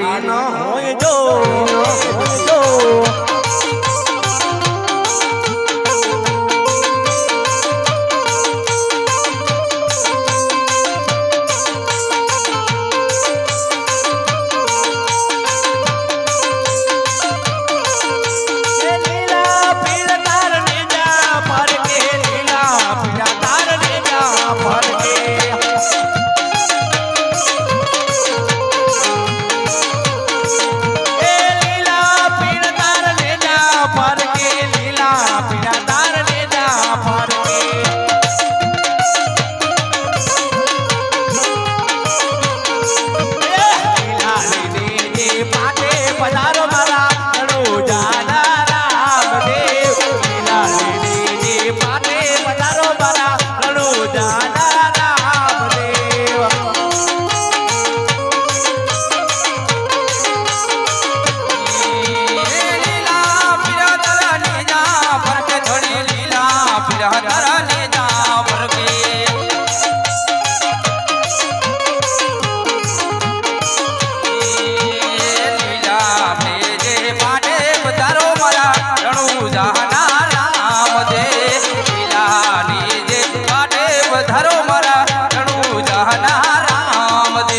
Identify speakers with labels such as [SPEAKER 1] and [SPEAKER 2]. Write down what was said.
[SPEAKER 1] Marino. know. પાટે પધારો